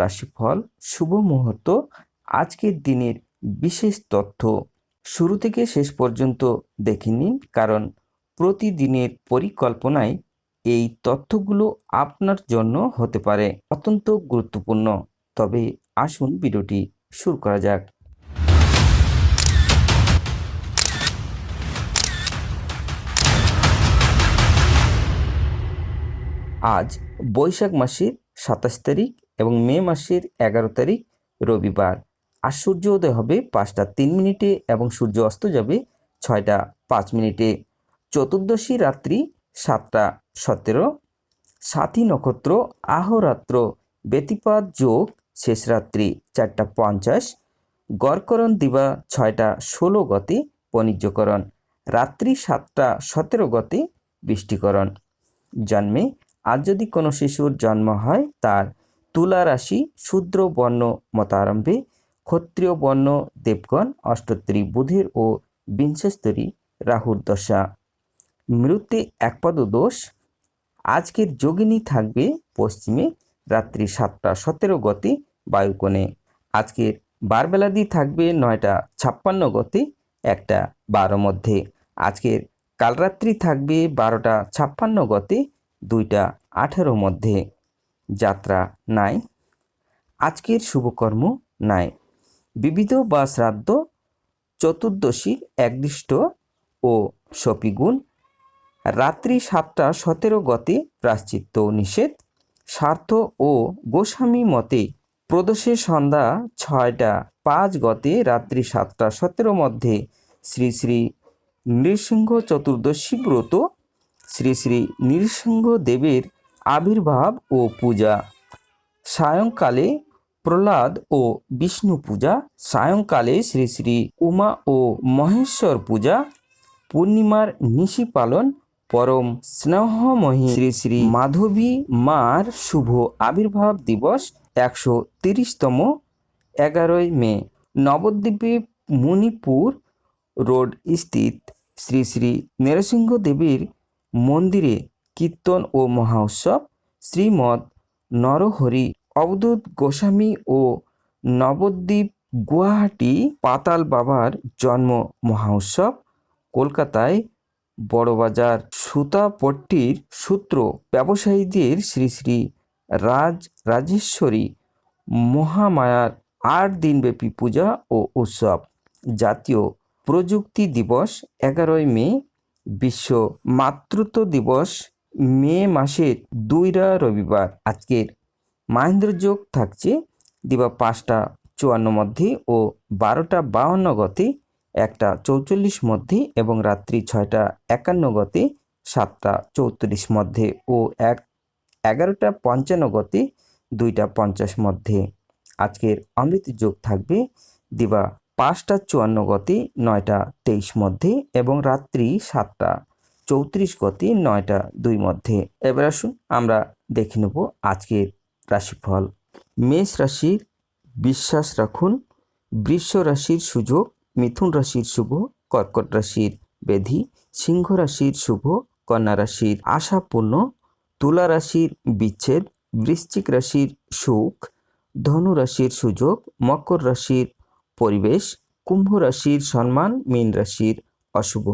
রাশিফল, শুভ মুহূর্ত, আজকের দিনের বিশেষ তথ্য। শুরু থেকে শেষ পর্যন্ত দেখে নিন, কারণ প্রতিদিনের পরিকল্পনায় এই তথ্যগুলো আপনার জন্য হতে পারে অত্যন্ত গুরুত্বপূর্ণ। তবে আসুন ভিডিওটি শুরু করা যাক। আজ বৈশাখ মাসের সাতাশ তারিখ এবং মে মাসের এগারো তারিখ, রবিবার। আর সূর্য উদয় হবে পাঁচটা তিন মিনিটে এবং সূর্য অস্ত যাবে ছয়টা পাঁচ মিনিটে। চতুর্দশী রাত্রি সাতটা সতেরো। সাথী নক্ষত্র, আহরাত্র, ব্যতিপাত যোগ শেষ রাত্রি চারটা পঞ্চাশ। গড়করণ দিবা ছয়টা ষোলো গতে বণিজ্যকরণ রাত্রি সাতটা সতেরো গতে বৃষ্টিকরণ। জন্মে আজ যদি কোনো শিশুর জন্ম হয় তার তুলা রাশি শূদ্র বর্ণ মতারম্ভে ক্ষত্রিয় বর্ণ দেবগণ অষ্টোত্তরী বুধের ও বিংশস্তরী রাহুর দশা। মৃত্যু একপদ দোষ। আজকের যোগিনী থাকবে পশ্চিমে, রাত্রি সাতটা সতেরো গতে বায়ুকোণে। আজকের বারবেলাদি থাকবে নয়টা ছাপ্পান্ন গতি, একটা বারো মধ্যে। আজকের কালরাত্রি থাকবে বারোটা ছাপ্পান্ন গতি, দুইটা আঠেরো মধ্যে। যাত্রা নাই, আজকের শুভকর্ম নাই। বিবিধ বা শ্রাদ্ধ চতুর্দশীর একদৃষ্ট ও সপিগুণ, রাত্রি সাতটা সতেরো গতে প্রাশ্চিত্য নিষেধ, স্বার্থ ও গোস্বামী মতে প্রদোষে সন্ধ্যা ছয়টা পাঁচ গতে রাত্রি সাতটা সতেরো মধ্যে শ্রী শ্রী নৃসিংহ চতুর্দশী ব্রত, শ্রী শ্রী নৃসিংহ দেবের আবির্ভাব ও পূজা। সায়ংকালে প্রহ্লাদ ও বিষ্ণু পূজা। সায়ংকালে শ্রী শ্রী উমা ও মহেশ্বর পূজা। পূর্ণিমার নিশি পালন পরম স্নেহময়ী শ্রী শ্রী মাধবী মার শুভ আবির্ভাব দিবস একশো তিরিশতম এগারোই মে। নবদ্বীপে মণিপুর রোড স্থিত শ্রী শ্রী নরসিংহ দেবীর মন্দিরে কীর্তন ও মহা উৎসব শ্রীমৎ নরহরি অবধূত গোস্বামী ও নবদ্বীপ গুয়াহাটি পাতাল বাবার জন্ম মহা উৎসব কলকাতায় বড়বাজার সুতাপট্টির সূত্র ব্যবসায়ীদের শ্রী শ্রী রাজ রাজেশ্বরী মহামায়ার আট দিনব্যাপী পূজা ও উৎসব। জাতীয় প্রযুক্তি দিবস এগারোই মে বিশ্ব মাতৃত্ব দিবস মে মাসের দুইরা রবিবার। আজকের মাহেন্দ্র যোগ থাকছে দিবা পাঁচটা চুয়ান্ন মধ্যে ও বারোটা বাউন্ন গতে, একটা চৌচল্লিশ মধ্যে এবং রাত্রি ছয়টা একান্ন গতে, সাতটা চৌত্রিশ মধ্যে ও এক এগারোটা পঞ্চান্ন গতে, দুইটা পঞ্চাশ মধ্যে। আজকের অমৃত যোগ থাকবে দিবা পাঁচটা চুয়ান্ন গতি, নয়টা তেইশ মধ্যে এবং রাত্রি সাতটা চৌত্রিশ গতি নয়টা দুই মধ্যে। এবার আসুন আমরা দেখে নেব আজকের রাশিফল। মেষ রাশির বিশ্বাস রাখুন, বৃষ রাশির সুযোগ, মিথুন রাশির শুভ, কর্কট রাশির বেধি সিংহ রাশির শুভ, কন্যা রাশির আশাপূর্ণ, তুলা রাশির বিচ্ছেদ, বৃশ্চিক রাশির সুখ, ধনু রাশির সুযোগ, মকর রাশির পরিবেশ, কুম্ভ রাশির সম্মান, মীন রাশির অশুভ।